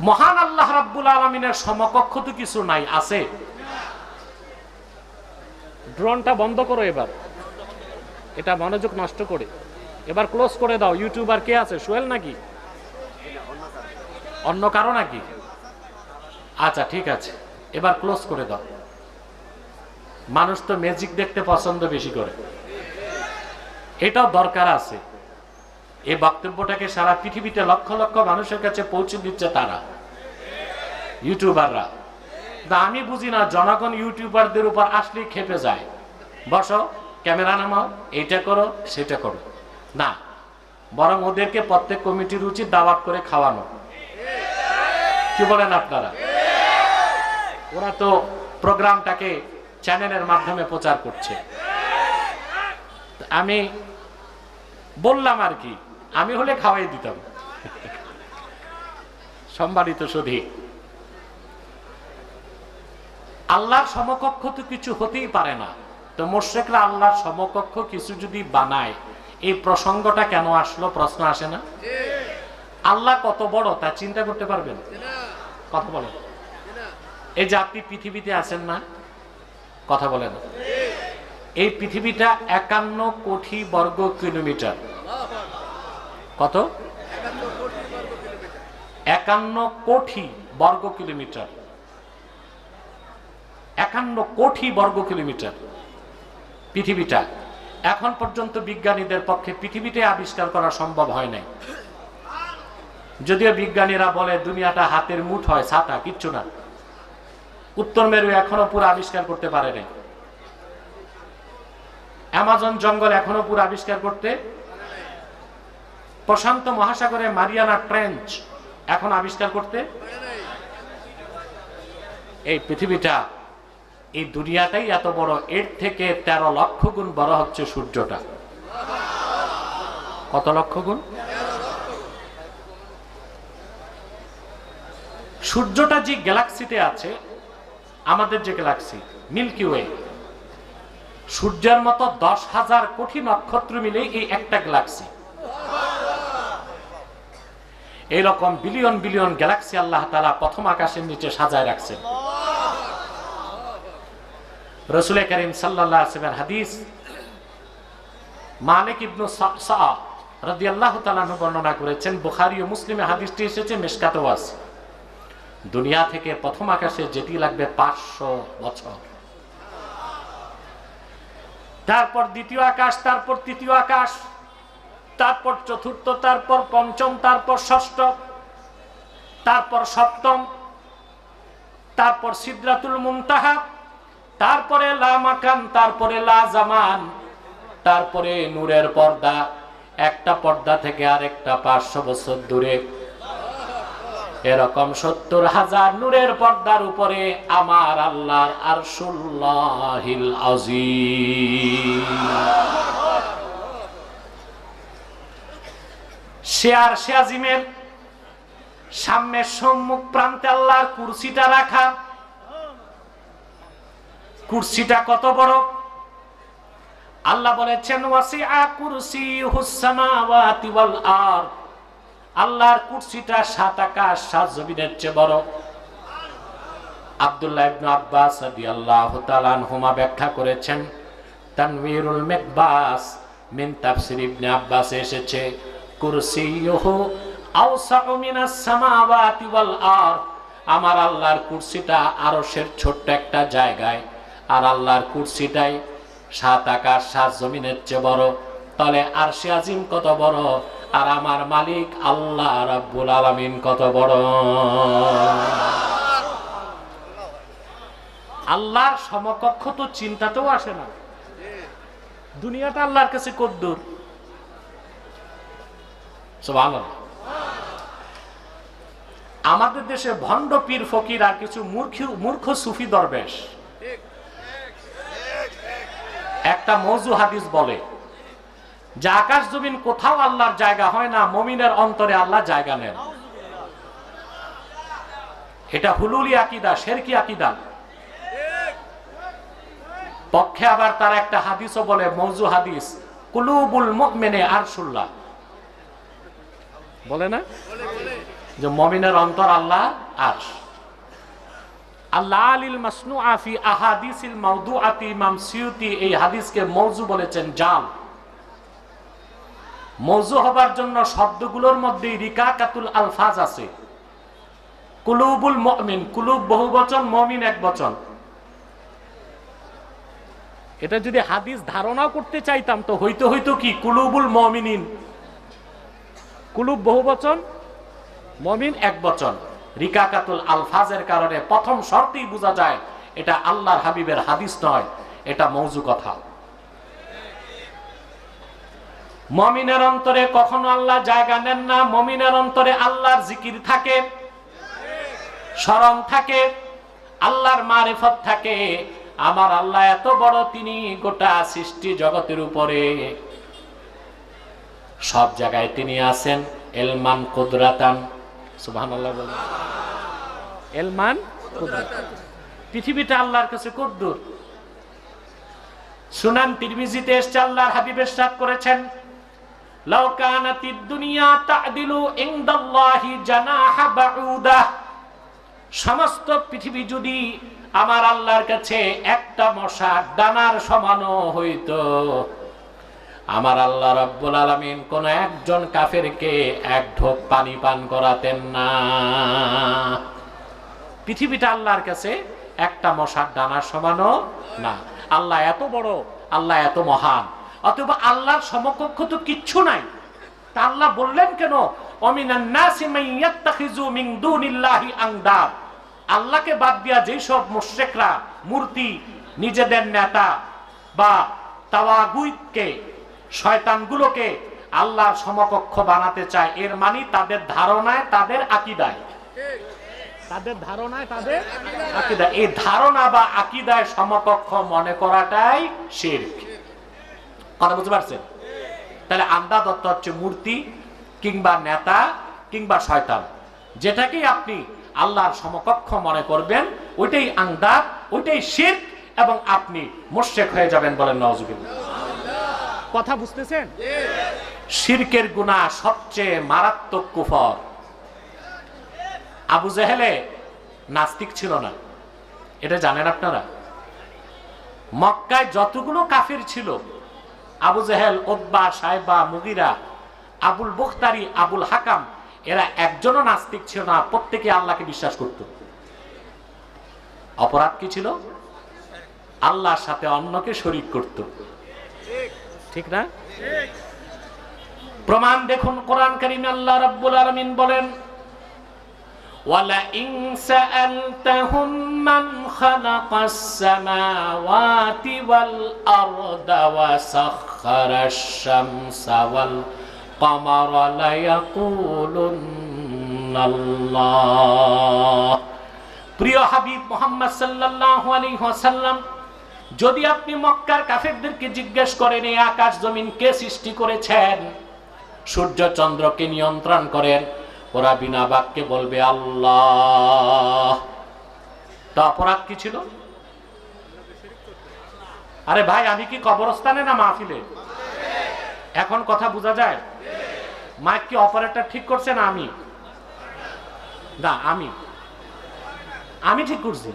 মহান আল্লাহ রাব্বুল আলমিনের সমকক্ষ তো কিছু নাই, আছে। ড্রোনটা বন্ধ করো এবার। এটা মনোযোগ নষ্ট করে। এবার ক্লোজ করে দাও, ইউটিউবার কে আছে? সোহেল নাকি? অন্য কারও নাকি? আচ্ছা ঠিক আছে। এবার ক্লোজ করে দাও। মানুষ তো ম্যাজিক দেখতে পছন্দ বেশি করে। এটাও দরকার আছে। এই বক্তব্যটাকে সারা পৃথিবীতে লক্ষ লক্ষ মানুষের কাছে পৌঁছে দিচ্ছে তারা। ইউটিউবাররা তা আমি বুঝি না, জনগণ ইউটিউবারদের উপর আসলেই খেপে যায়। বসো, ক্যামেরা নামাও, এইটা করো, সেটা করো। না, বরং ওদেরকে প্রত্যেক কমিটির উচিত দাওয়াত করে খাওয়ানো। কি বলেন আপনারা? ওরা তো প্রোগ্রামটাকে চ্যানেলের মাধ্যমে প্রচার করছে। আমি বললাম আর কি আমি হলে খাওয়াই দিতাম। সম্মানিত সুধী, আল্লাহর সমকক্ষ তো কিছু হতেই পারে না। তো মোর্শেকরা আল্লাহর সমকক্ষ কিছু যদি বানায়, এই প্রসঙ্গটা কেন আসলো? প্রশ্ন আসে না? আল্লাহ কত বড়, তা চিন্তা করতে পারবেন? কথা বলেন। এই যে আপনি পৃথিবীতে আছেন না, কথা বলেন। এই পৃথিবীটা একান্ন কোটি বর্গ কিলোমিটার। কত? একান্ন কোটি বর্গ কিলোমিটার। একান্ন কোটি বর্গ কিলোমিটার পৃথিবীটা। এখন পর্যন্ত বিজ্ঞানীদের পক্ষে পৃথিবীতে আবিষ্কার করা সম্ভব হয় নাই। যদিও বিজ্ঞানীরা বলে দুনিয়াটা হাতের মুঠ হয়, ছাতা, কিচ্ছু না। উত্তর মেরু এখনও পুরো আবিষ্কার করতে পারে নাই। অ্যামাজন জঙ্গল এখনও পুরো আবিষ্কার করতে প্রশান্ত মহাসাগরে মারিয়ানা ট্রেঞ্চ এখন আবিষ্কার করতে? এই পৃথিবীটা, এই দুনিয়াটাই এত বড়, এর থেকে তেরো লক্ষ গুণ বড় হচ্ছে সূর্যটা। কত লক্ষ গুণ? সূর্যটা যে গ্যালাক্সিতে আছে, আমাদের যে গ্যালাক্সি, মিল্কি ওয়ে, সূর্যের মতো দশ হাজার কোটি নক্ষত্র মিলে এই একটা গ্যালাক্সি। এইরকম বিলিয়ন বিলিয়ন গ্যালাক্সি আল্লাহ তালা প্রথম আকাশের নিচে সাজায় রাখছেন রসুল করিম সাল্লাহ আসলামের হাদিস, মালিক ইবনু রাদি আল্লাহ তালানু বর্ণনা করেছেন, বুখারি ও মুসলিমে হাদিসটি এসেছে মেশকাতেও আছে দুনিয়া থেকে প্রথম আকাশে যেটি লাগবে পাঁচশো বছর। তারপর দ্বিতীয় আকাশ, তারপর তৃতীয় আকাশ তারপর চতুর্থ, তারপর পঞ্চম, তারপর ষষ্ঠ, তারপর সপ্তম, তারপর সিদ্রাতুল মুমতাহা তারপরে লা মাকান তারপরে লা জামান, তারপরে নূরের পর্দা, একটা পর্দা থেকে আরেকটা পাঁচশো বছর দূরে। এরকম সত্তর হাজার নূরের পর্দার উপরে আমার আল্লাহর আরশুল্লাহিল আজিম শেয়ার শেয়াজিমের সামনে সম্মুখ প্রান্তে আল্লাহর কুরসিটা রাখা। কুরসিটা কত বড়? আল্লাহ বলেছেন কুরসি হুসামাওয়াতি ওয়াল আল্লাহর কুরসিটা সাত আকাশ, সাত জমিনের চেয়ে বড়। আব্দুল্লাহ ইবনে আব্বাস রাদিয়াল্লাহু তাআলা আনহুমা ব্যাখ্যা করেছেন তানওয়িরুল মিকবাস মিন তাফসির ইবনে আব্বাস এসেছে। আমার আল্লাহর কুরসিটা আরশের ছোট্ট একটা জায়গায়, আর আল্লাহর কুরসিটাই সাত আকাশ সাত জমিনের চেয়ে বড়। তাহলে আরশে আজিম কত বড়, আর আমার মালিক আল্লাহ রাব্বুল আলামিন কত বড়। আল্লাহর সমকক্ষ তো চিন্তাতেও আসে না। দুনিয়াটা আল্লাহর কাছে কদ্দুর। আমাদের দেশে ভণ্ড পীর ফকির আর কিছু মূর্খ মূর্খ সুফি দরবেশ। একটা মৌজু হাদিস বলে, যে আকাশ জমিন কোথাও আল্লাহর জায়গা হয় না, মমিনের অন্তরে আল্লাহ জায়গা নেন। এটা হুলুলি আকিদা, শেরকি আকিদা। পক্ষে আবার তার একটা হাদিসও বলে, মৌজু হাদিস, কুলুবুল মুমিনে আরশুল্লাহ। বলে না? যে মমিনের অন্তর আল্লাহ আরশ আল্লাহ আলিল মাসনু আফি মাউদু আতি এই হাদিসকে মৌজু বলেছেন জাল। মৌজু হবার জন্য শব্দগুলোর মধ্যে আলফাজ আছে। কুলুবুল মমিন, কুলুব বহু বচন মমিন এক বচন। এটা যদি হাদিস ধারণা করতে চাইতাম, তো হইতে হইতো কি? কুলুবুল মমিনিন। কুলুব বহু বচন মমিন এক বচন রিকাকাতুল আলফাজের কারণে প্রথম শর্তেই বোঝা যায়, এটা আল্লাহর হাবিবের হাদিস নয়, এটা মৌজু কথা। মমিনের অন্তরে কখনো আল্লাহ জায়গা নেন না, মমিনের অন্তরে আল্লাহর জিকির থাকে, স্মরণ থাকে, আল্লাহর মারেফত থাকে। আমার আল্লাহ এত বড়, তিনি গোটা সৃষ্টি জগতের উপরে সব জায়গায় তিনি আছেন। এলমান কুদরাতান। সুবহান আল্লাহ বলেন। এলমান কুদরাতান পৃথিবীটা আল্লাহর কাছে কদ্দুর সুনান তিরমিজিতে এসছে, আল্লাহর হাবিব ইরশাদ করেছেন। লাউ কানাতিদ দুনিয়া তা'দিলু ইনদাল্লাহি জানাহা বাউদা। সমস্ত পৃথিবী যদি আমার আল্লাহর কাছে একটা মশার ডানার সমানও হইতো আমার আল্লাহ রব্বুল আলমিন কোন একজন কাফেরকে এক ঢোক পানি পান করাতেন না। পৃথিবীটা আল্লাহর কাছে একটা মশার ডানার সমানও না। আল্লাহ এত বড়, আল্লাহ এত মহান, অথবা আল্লাহর সমকক্ষ তো কিচ্ছু নাই। তা আল্লাহ বললেন কেন? আল্লাহকে বাদ দিয়া যেই সব মুশরিকরা, মূর্তি, নিজেদের নেতা বা তাওয়াগুইতকে শয়তানগুলোকে আল্লাহর সমকক্ষ বানাতে চায়। এর মানে তাদের ধারণায়, তাদের আকিদায়। তাদের ধারণায়, তাদের আকিদা এই ধারণা বা আকিদায় সমকক্ষ মনে করাটাই শিরক। কথা বুঝতে পারছেন? তাহলে আন্দা দত্ত হচ্ছে মূর্তি কিংবা নেতা কিংবা শয়তান। যেটাকেই আপনি আল্লাহর সমকক্ষ মনে করবেন, ওইটাই আন্দার ওইটাই শির এবং আপনি মোশেক হয়ে যাবেন বলেন নওয়াজুবিল্লাহ কথা বুঝতেছেন? শিরকের গুণা সবচেয়ে মারাত্মক কুফর। আবু জেহেলে নাস্তিক ছিল না। এটা জানেন আপনারা? মক্কায় যতগুলো কাফির ছিল, আবু জেহেল ওদ্বা সাহেবা মুগিরা, আবুল বুখতারি, আবুল হাকাম, এরা একজনও নাস্তিক ছিল না, প্রত্যেকে আল্লাহকে বিশ্বাস করত। অপরাধ কি ছিল? আল্লাহর সাথে অন্যকে শরিক করত। ঠিক না? প্রমাণ দেখুন কোরআন করিম, আল্লাহ রাব্বুল আলামিন বলেন ওয়ালা ইন সাআলতাহুম মান খালাকাস সামাওয়াতি ওয়াল আরদা ওয়া শামসা ওয়াল কামারা লায়াকুলুন আল্লাহ প্রিয় হাবিব মুহাম্মদ সাল্লাল্লাহু আলাইহি ওয়াসাল্লাম যদি আপনি মক্কার কাফেরদেরকে জিজ্ঞেস করেন এই আকাশ জমিন কে সৃষ্টি করেছেন? সূর্য চন্দ্রকে নিয়ন্ত্রণ করেন, ওরা বিনা বাক্যে বলবে, আল্লাহ। তা অপরাধ কি ছিল? আরে ভাই, আমি কি কবরস্থানে না মাহফিলে? এখন কথা বোঝা যায়? মাইক কি অপারেটর ঠিক করছে না আমি? না, আমি। আমি ঠিক করছি।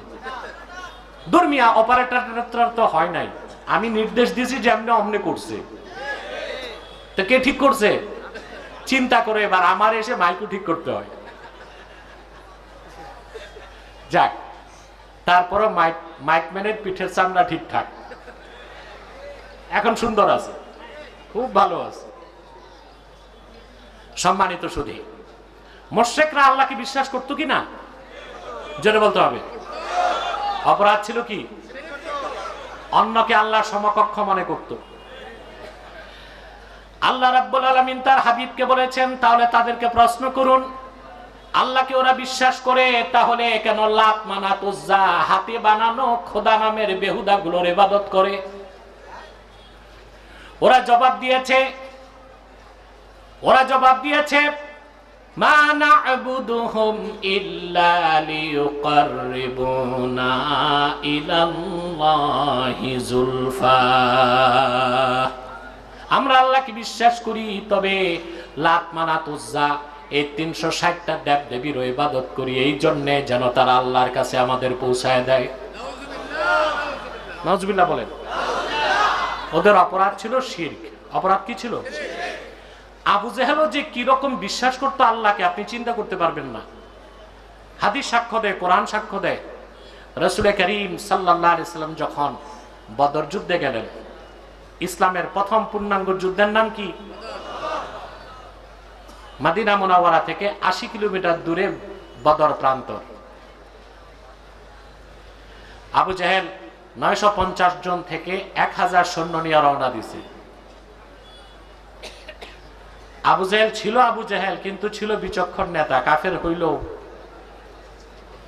দুর্মিয়া অপারেটর তো হয় নাই। আমি নির্দেশ দিয়েছি যে এমনি অমনে করছে। তো কে ঠিক করছে? চিন্তা করে এবার, আমার এসে মাইকু ঠিক করতে হয়। যাক তারপরে মাইক মাইকম্যানের পিঠের চামড়া ঠিকঠাক। এখন সুন্দর আছে, খুব ভালো আছে। সম্মানিত সুধী, মোশেকরা আল্লাহকে বিশ্বাস করতো কি না জেনে বলতে হবে। অপরাধ ছিল কি? অন্যকে আল্লাহ সমকক্ষ মনে করত। আল্লাহ রাব্বুল আলামিন তার হাবিবকে বলেছেন, তাহলে তাদেরকে প্রশ্ন করুন, আল্লাহকে ওরা বিশ্বাস করে, তাহলে কেন লাত মানা উজ্জা হাতে বানানো খোদা নামের বেহুদা গুলোর ইবাদত করে? ওরা জবাব দিয়েছে, ওরা জবাব দিয়েছে না'বুদুহুম ইল্লা লিয়ুকাররিবুনা ইলাল্লাহি যুলফা। আমরা আল্লাহকে বিশ্বাস করি, তবে লাত মানাত উজ্জা এই তিনশো ষাটটা দেব দেবীর ইবাদত করি, এই জন্যে যেন তারা আল্লাহর কাছে আমাদের পৌঁছায় দেয়। নজবিল্লা বলেন। ওদের অপরাধ ছিল শির্ক। অপরাধ কি ছিল? আবু জেহেলও যে কীরকম বিশ্বাস করতো আল্লাহকে, আপনি চিন্তা করতে পারবেন না। হাদিস সাক্ষ্য দেয়, কোরআন সাক্ষ্য দেয়। রসুল করিম সাল্লাহ ইসলাম যখন বদর যুদ্ধে গেলেন, ইসলামের প্রথম পূর্ণাঙ্গ যুদ্ধের নাম কি? মাদিনা মোনাওয়ারা থেকে আশি কিলোমিটার দূরে বদর প্রান্তর। আবু জাহেল নয়শো পঞ্চাশ জন থেকে এক হাজার সৈন্য নিয়ে রওনা দিছে আবু জাহেল ছিল আবু জাহেল, কিন্তু ছিল বিচক্ষণ নেতা, কাফের হইল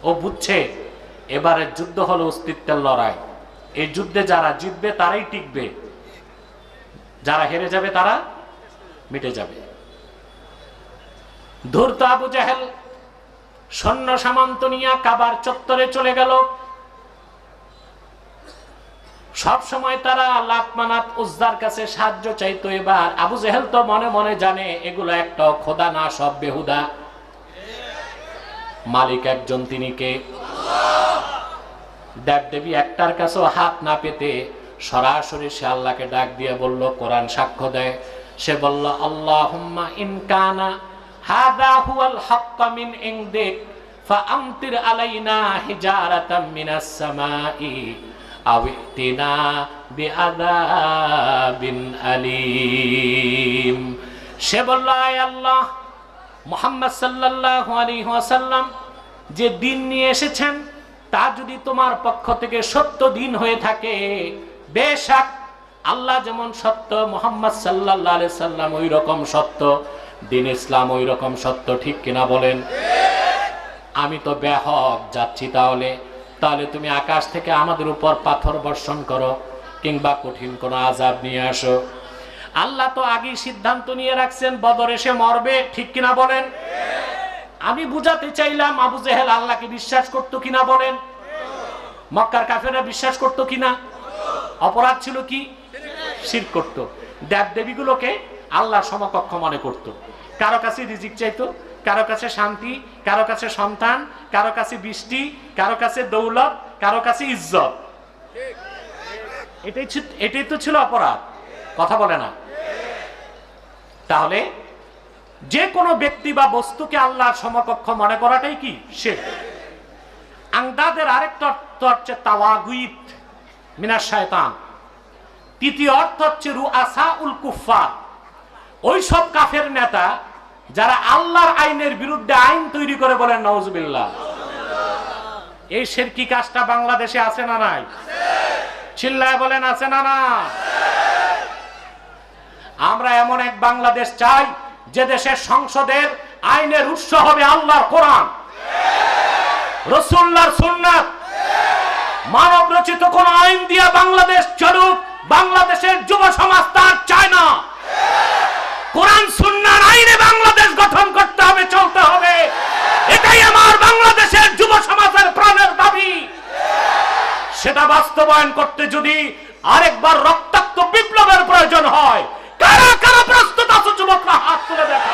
ও বুঝছে এবারে যুদ্ধ হলো অস্তিত্বের লড়াই। এই যুদ্ধে যারা জিতবে, তারাই টিকবে। যারা হেরে যাবে, তারা মিটে যাবে। ধূর্ত আবু জাহেল সৈন্য সামন্ত নিয়ে কাবার চত্বরে চলে গেল। সব সময় তারা লাতমানাত উজ্জার কাছে সাহায্য চাইতো এবার। আবু জেহেল তো মনে মনে জানে, এগুলো একটা খোদা না, সব বেহুদা। মালিক একজন তিনি কে? দেব দেবী একটার কাছেও হাত না পেতে সরাসরি সে আল্লাহকে ডাক দিয়ে বলল, কোরআন সাক্ষ্য দেয়। সে বলল আল্লাহ ইনকানা হাদা হুয়াল হাক্কা মিন ইনদিক ফাআমতির আলাইনা হিজারাতাম মিনাস সামাই। আও ইতিনা বিআযাবিন আলিম সে বলল, আয় আল্লাহ, মোহাম্মদ সাল্লাল্লাহু আলাইহি ওয়াসাল্লাম যে দিন নিয়ে এসেছেন, তা যদি তোমার পক্ষ থেকে সত্য দিন হয়ে থাকে, বেশাক আল্লাহ যেমন সত্য, মোহাম্মদ সাল্লাহ আলাইহি সাল্লাম ওই রকম সত্য, দিন ইসলাম ওই রকম সত্য, ঠিক কিনা বলেন? আমি তো ব্যাহক যাচ্ছি তাহলে। তাহলে তুমি আকাশ থেকে আমাদের উপর পাথর বর্ষণ করো কিংবা কঠিন কোনো আজাব নিয়ে আসো। আল্লাহ তো আগেই সিদ্ধান্ত নিয়ে রাখছেন, বদর এসে মরবে, ঠিক কিনা বলেন? আমি বুঝাতে চাইলাম, আবু জেহেল আল্লাহকে বিশ্বাস করতো কিনা বলেন? মক্কার কাফেরা বিশ্বাস করতো কিনা? অপরাধ ছিল কি? শির করত। দেব দেবীগুলোকে আল্লাহ সমকক্ষ মনে করত। কারও কাছে রিজিক চাইতো কারও কাছে শান্তি, কারও কাছে সন্তান, কারও কাছে বৃষ্টি, কারও কাছে দৌলত, কারও কাছে ইজ্জত। এটাই এটাই তো ছিল অপরাধ। কথা বলে না। তাহলে যে কোনো ব্যক্তি বা বস্তুকে আল্লাহর সমকক্ষ মনে করাটাই কি? সে আংদাদের আরেকটা অর্থ হচ্ছে তাওয়াগুইত মিনার শয়তান। তৃতীয় অর্থ হচ্ছে রুআসা উল কুফার ওই সব কাফের নেতা যারা আল্লাহর আইনের বিরুদ্ধে আইন তৈরি করে বলেন নওজবিল্লাহ এই শেরকি কাজটা বাংলাদেশে আছে না নাই? চিল্লায় বলেন আছে না না? আমরা এমন এক বাংলাদেশ চাই যে দেশের সংসদের আইনের উৎস হবে আল্লাহর কোরআন। রসুল্লাহর সুন্নাত। মানব রচিত কোন আইন দিয়া বাংলাদেশ চলুক বাংলাদেশের যুব সমাজ তার চায় না। কোরআন, সুন্নার আইনে বাংলাদেশ গঠন করতে হবে, চলতে হবে। এটাই আমার বাংলাদেশের যুব সমাজের প্রাণের দাবি। সেটা বাস্তবায়ন করতে যদি আরেকবার রক্তাক্ত বিপ্লবের প্রয়োজন হয়, কারা কারা প্রস্তুত আছো, যুবকরা, হাত তুলে দেখা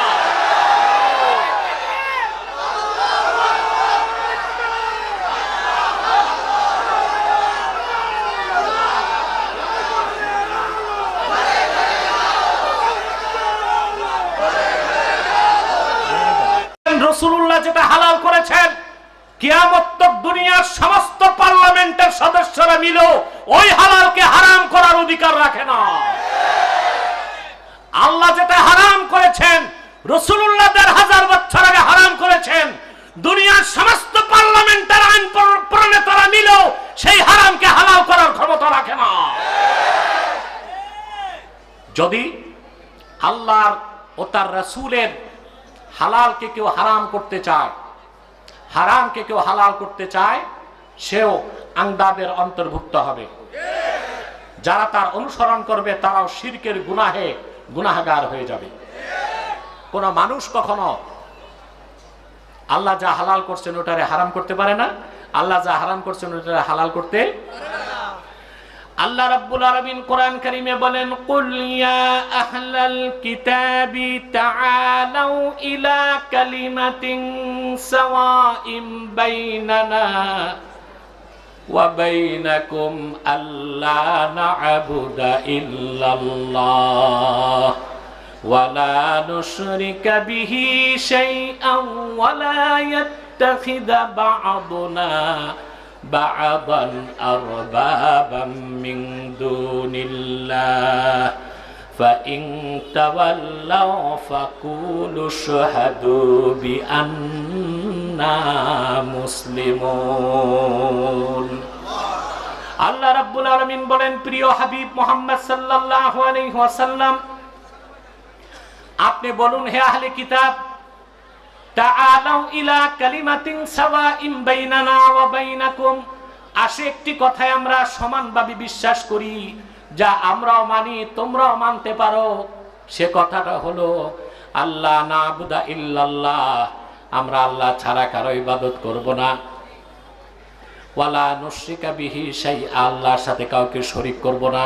রসুল্লাহ যেটা হালাল করেছেন দুনিয়ার সমস্ত পার্লামেন্টের সদস্যরা মিলেও ওই হালালকে হারাম করার অধিকার রাখে না। আল্লাহ যেটা হারাম করেছেন রসুল্লাহ দেড় হাজার বছর আগে হারাম করেছেন, দুনিয়ার সমস্ত পার্লামেন্টের আইন প্রণেতারা মিলেও সেই হারামকে হালাল করার ক্ষমতা রাখে না। যদি আল্লাহর ও তার রসুলের হালালকে কেউ হারাম করতে চায়, হারামকে কেউ হালাল করতে চায়, সেও আংদাদের অন্তর্ভুক্ত হবে। যারা তার অনুসরণ করবে, তারাও শিরকের গুনাহে গুনাহগার হয়ে যাবে। কোন মানুষ কখনো আল্লাহ যা হালাল করছেন ওটারে হারাম করতে পারে না, আল্লাহ যা হারাম করছেন ওটারে হালাল করতে আল্লাহ রাব্বুল আলামিন কোরআন কারীমে বলেন কুল ইয়া আহলাল কিতাবি তাআলাউ ইলা কালিমাতিন সাওয়াইম বাইনানা ওয়া বাইনাকুম আল্লা না'বুদা ইল্লাল্লাহ ولا نشرك به شيئا ولا يتخذ بعضنا بعضا أربابا من دون الله فإن تولوا فقولوا اشهدوا بأننا مسلمون আল্লাহ রাব্বুল আলামিন বলেন প্রিয় হাবিব মোহাম্মদ সাল্লাল্লাহু আলাইহি ওয়াসাল্লাম আপনি বলুন হে আহলে কিতাব তাআলাউ ইলা কালিমাতিন সাওয়াইন বাইনানা ওয়া বাইনাকুম। আসে একটি কথায় আমরা সমানভাবে বিশ্বাস করি, যা আমরাও মানি, তোমরাও মানতে পারো। সে কথাটা হলো আল্লাহ নাবুদা ইল্লাল্লাহ, আমরা আল্লাহ ছাড়া কারও ইবাদত করব না। ওয়ালা নুশরিকা বিহি সেই আল্লাহর সাথে কাউকে শরীক করব না।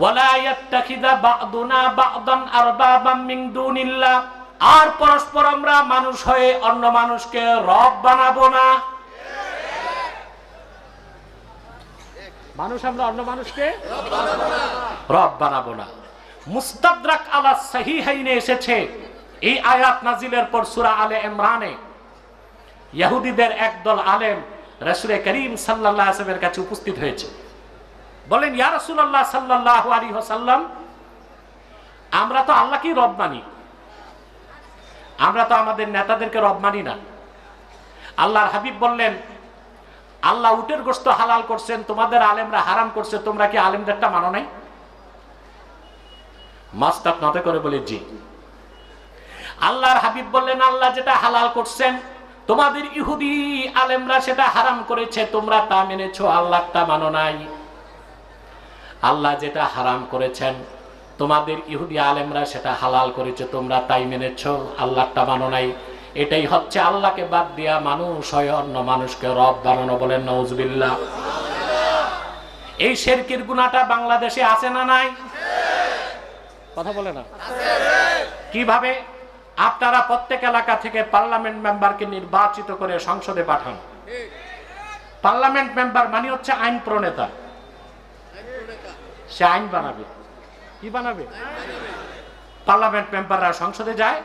ওয়ালা ইয়াত্তাখিদা বা'দুনা বা'দান আরবাবাম মিন দুনিল্লাহ আর পরস্পর আমরা মানুষ হয়ে অন্য মানুষকে রব বানাবো না। মানুষ আমরা অন্য মানুষকে রব বানাবো না। মুস্তাদরাক আলা সাহিহাইনে এসেছে। এই আয়াত নাজিলের পর সুরা আলে ইমরানে। ইহুদিদের একদল আলেম রাসূলে করিম সাল্লাল্লাহু আলাইহি কাছে উপস্থিত হয়েছে। বলেন, ইয়া রাসূলুল্লাহ সাল্লাল্লাহু আলাইহি ওয়াসাল্লাম, আমরা তো আল্লাহকেই রব মানি। আমরা তো আমাদের নেতাদেরকে রব মানি না। আল্লাহর হাবিব বললেন, আল্লাহ উটের গোস্ত হালাল করছেন, তোমাদের আলেমরা হারাম করছে, তোমরা কি আলেমদেরটা মানো নাই? মাস্টার নতে করে বলে, জি। আল্লাহর হাবিব বললেন, আল্লাহ যেটা হালাল করছেন, তোমাদের ইহুদি আলেমরা সেটা হারাম করেছে, তোমরা তা মেনেছো আল্লাহটা মানো নাই। আল্লাহ যেটা হারাম করেছেন তোমাদের ইহুদি আলেমরা সেটা হালাল করেছে, তোমরা তাই মেনেছ, আল্লাহটা মানো নাই। এটাই হচ্ছে আল্লাহকে বাদ দিয়া মানুষ হয় অন্য মানুষকে রব বানানো বলেন নজবিল্লা এই শেরকির গুণাটা বাংলাদেশে আছে না নাই? কথা বলে না? কীভাবে? আপনারা প্রত্যেক এলাকা থেকে পার্লামেন্ট মেম্বারকে নির্বাচিত করে সংসদে পাঠান। পার্লামেন্ট মেম্বার মানে হচ্ছে আইন প্রণেতা। সে আইন বানাবে। কি বানাবে? পার্লামেন্ট মেম্বাররা সংসদে যায়,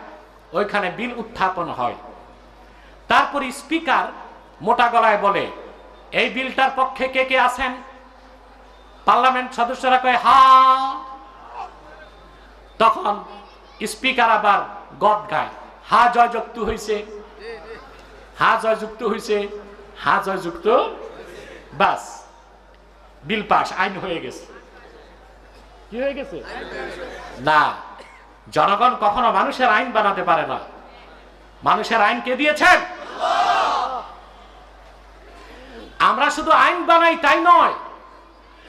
ওইখানে বিল উত্থাপন হয়। তারপর স্পিকার মোটা গলায় বলে, এই বিলটার পক্ষে কে কে আছেন? পার্লামেন্ট সদস্যরা কয়, হা। তখন স্পিকার আবার গদ গায়, হা জয় যুক্ত হয়েছে হা জয় যুক্ত হয়েছে হা জয় যুক্ত বাস, বিল পাস, আইন হয়ে গেছে। কি হয়ে গেছে? না, জনগণ কখনো মানুষের আইন বানাতে পারে না। মানুষের আইন কে দিয়েছেন? আমরা শুধু আইন বানাই তাই নয়,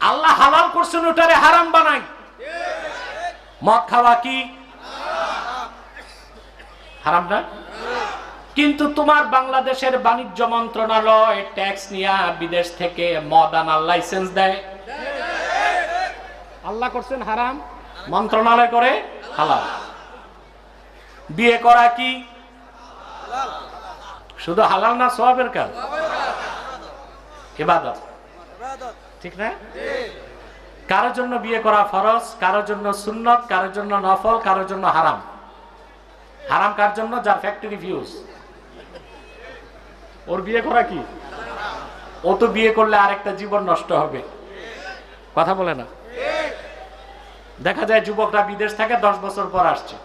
আল্লাহ হালাল করছেন ওটারে হারাম বানাই। মদ খাওয়া কি? হারাম না? কিন্তু তোমার বাংলাদেশের বাণিজ্য মন্ত্রণালয় ট্যাক্স নিয়ে বিদেশ থেকে মদ আনার লাইসেন্স দেয়। আল্লাহ করছেন হারাম, মন্ত্রণালয় করে হালাল। বিয়ে করা কি? শুধু হালাল না সবের কাজ। ইবাদত। ঠিক না? কারোর জন্য বিয়ে করা ফরজ, কারোর জন্য সুন্নত, কারোর জন্য নফল, কারোর জন্য হারাম। হারাম কার জন্য? যার ফ্যাক্টরি ভিউজ ওর বিয়ে করা কি? ও তো বিয়ে করলে আরেকটা জীবন নষ্ট হবে। কথা বলে না। দেখা যায় যুবকরা বিদেশ থেকে দশ বছর পর আসছে।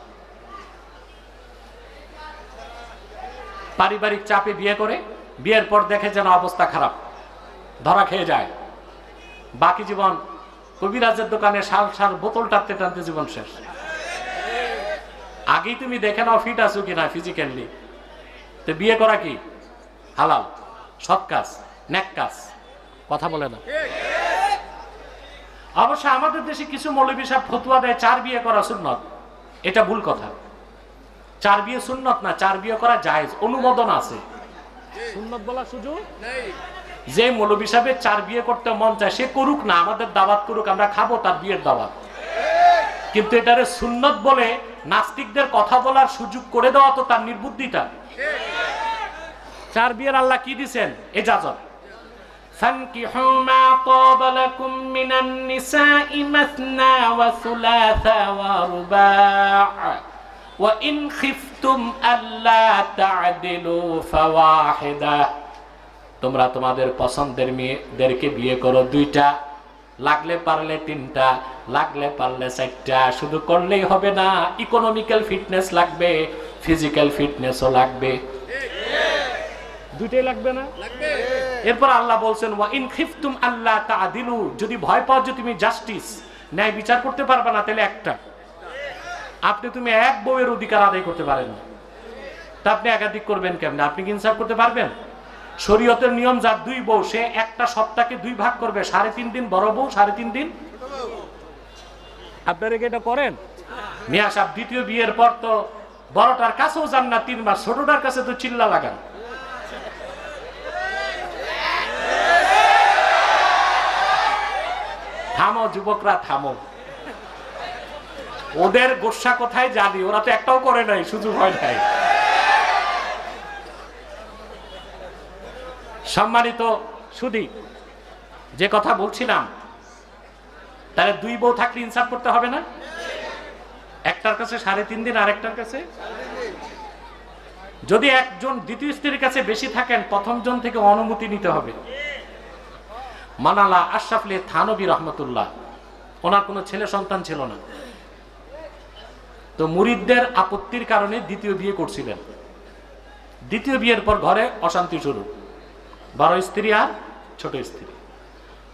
পারিবারিক চাপে বিয়ে করে, বিয়ের পর দেখে যেন অবস্থা খারাপ, ধরা খেয়ে যায়। বাকি জীবন কবিরাজের দোকানে শাল শাল বোতল টানতে টানতে জীবন শেষ। আগেই তুমি দেখে নাও ফিট আছো কিনা ফিজিক্যালি তো বিয়ে করা কি? হালাল, সৎ কাজ, ন্যাক কাজ, কথা বলে না। অবশ্য আমাদের দেশে কিছু মৌলবী সাহেব ফতুয়া দেয় চার বিয়ে করা সুন্নত। এটা ভুল কথা। চার বিয়ে সুন্নত না চার বিয়ে করা জায়েজ অনুমোদন আছে। সুন্নত বলার সুযোগ? যে মৌলবী সাহেবের চার বিয়ে করতে মন চায় সে করুক না আমাদের দাওয়াত করুক আমরা খাব তার বিয়ের দাওয়াত। কিন্তু এটারে সুন্নত বলে নাস্তিকদের কথা বলার সুযোগ করে দেওয়া তো তার নির্বুদ্ধিটা চার বিয়ের আল্লাহ কি দিছেন? এজাজত। فانكحوا ما طاب لكم من النساء مثنى وثلاث ورباع وإن خفتم ألا تعدلوا فواحدة তোমরা তোমাদের পছন্দের মেয়েদেরকে বিয়ে করো দুইটা লাগলে পারলে তিনটা লাগলে পারলে চারটা শুধু করলেই হবে না ইকোনমিক্যাল ফিটনেস লাগবে ফিজিক্যাল ফিটনেসও লাগবে দুইটাই লাগবে না এরপর আল্লাহ বলছেন, ওয়া ইন খিফতুম আল্লাহ তাআদিলু যদি ভয় পাও যে তুমি জাস্টিস ন্যায় বিচার করতে পারবে না, তাহলে একটা। আপনি তুমি এক বউয়ের অধিকার আদায় করতে পারেন তা আপনি একাধিক করবেন কেমনে? আপনি কি ইনসাফ করতে পারবেন? শরীয়তের নিয়ম, যার দুই বউ, সে একটা সপ্তাহকে দুই ভাগ করবে, সাড়ে তিন দিন বড় বউ, সাড়ে তিন দিন আপনারা কি এটা করেন? মিয়া সাহেব, দ্বিতীয় বিয়ের পর তো বড়টার কাছেও যান না তিন মাস ছোটটার কাছে তো চিল্লা লাগান। থামো, যুবকরা থামো। ওদের গোসা কোথায় জানি, ওরা তো একটাও করে নাই, সুযোগ হয় নাই। সম্মানিত সুদি, যে কথা বলছিলাম, তাহলে দুই বউ থাকলে ইনসাফ করতে হবে না? একটার কাছে সাড়ে তিন দিন আরেকটার কাছে? যদি একজন দ্বিতীয় স্ত্রীর কাছে বেশি থাকেন প্রথম জন থেকে অনুমতি নিতে হবে। মানালা আশরাফলে থানবী রহমতুল্লাহ। ওনার কোনো ছেলে সন্তান ছিল না। তো মুরিদদের আপত্তির কারণে দ্বিতীয় বিয়ে করছিলেন। দ্বিতীয় বিয়ের পর ঘরে অশান্তি শুরু। বড় স্ত্রী আর ছোট স্ত্রী।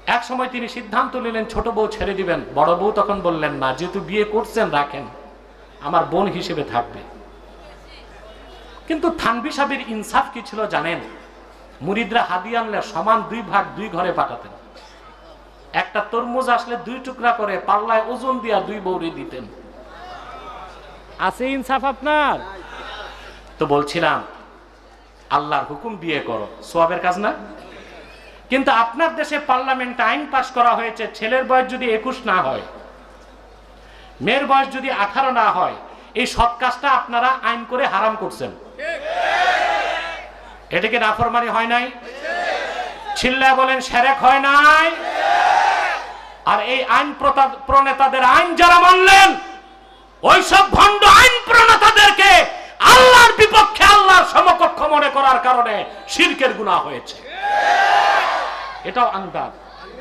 এক সময় তিনি সিদ্ধান্ত নিলেন, ছোট বউ ছেড়ে দিবেন। বড় বউ তখন বললেন, না, যেহেতু বিয়ে করছেন, রাখেন। আমার বোন হিসেবে থাকবে। কিন্তু থানবি সাহেবের ইনসাফ কি ছিল জানেন? মুরিদরা হাদি আনলে সমান দুই ভাগ দুই ঘরে পাঠাতেন। একটা তরমুজ আসলে দুই টুকরা করে পাল্লায় ওজন দিয়া দুই বৌরি দিতেন। আছে ইনসাফ আপনার? তো বলছিলাম, আল্লাহর হুকুম বিয়ে করো, সোয়াবের কাজ না? কিন্তু আপনার দেশে পার্লামেন্টে আইন পাশ করা হয়েছে, ছেলের বয়স যদি একুশ না হয়, মেয়ের বয়স যদি আঠারো না হয়, এই সৎ কাজটা আপনারা আইন করে হারাম করছেন। এটাকে নাফরমানি হয় নাই? ছিল্লা বলেন, সেরেক হয় নাই। আর এই আইন প্রণেতাদের আইন যারা মানলেন, ওইসব ভণ্ড আইন প্রণেতাদেরকে আল্লাহর বিপক্ষে আল্লাহর সমকক্ষ মনে করার কারণে শিরকের গুণা হয়েছে। এটাও আন্দাজ।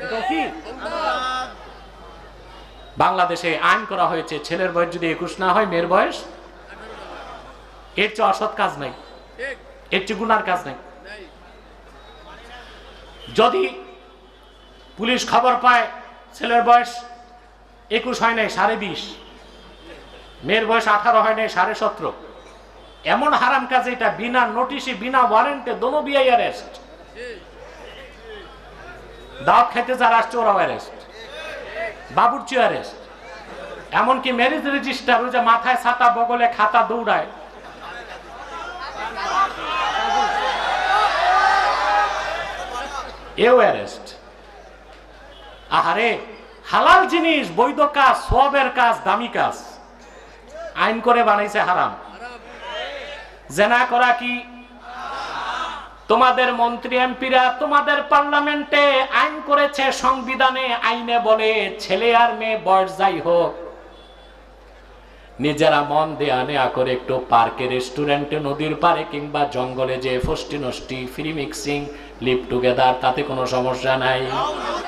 এটাও কি? বাংলাদেশে আইন করা হয়েছে, ছেলের বয়স যদি একুশ না হয়, মেয়ের বয়স? এর চেয়ে অসৎ কাজ নাই। চেয়ে গুনার কাজ নাই। যদি পুলিশ খবর পায়, ছেলের বয়স একুশ হয় নাই, সাড়ে বিশ। মেয়ের বয়স আঠারো হয় নাই, সাড়ে সতেরো। এমন হারাম কাজ এটা, বিনা নোটিশে, বিনা ওয়ারেন্টে দোনো বিআই অ্যারেস্ট। দাওয়াত খাইতে যারা আসছে, ওরাও অ্যারেস্ট। বাবুর্চি অ্যারেস্ট। এমনকি ম্যারেজ রেজিস্টার ওই যে মাথায় ছাতা, বগলে খাতা দৌড়ায়। এও অ্যারেস্ট। আহারে, হালাল জিনিস, বৈধ কাজ সবের কাজ, দামি কাজ। আইন করে বানাইছে হারাম। জেনা করা কি? তোমাদের মন্ত্রী এমপিরা তোমাদের পার্লামেন্টে আইন করেছে, সংবিধানে আইনে বলে, ছেলে আর মেয়ে বয়স যাই হোক। নিজেরা মন দেয়া নেয়া করে একটু পার্কে রেস্টুরেন্টে, নদীর পারে কিংবা জঙ্গলে যে ফষ্টি নষ্টি ফ্রি মিক্সিং লিভ টুগেদার তাতে কোনো সমস্যা নাই।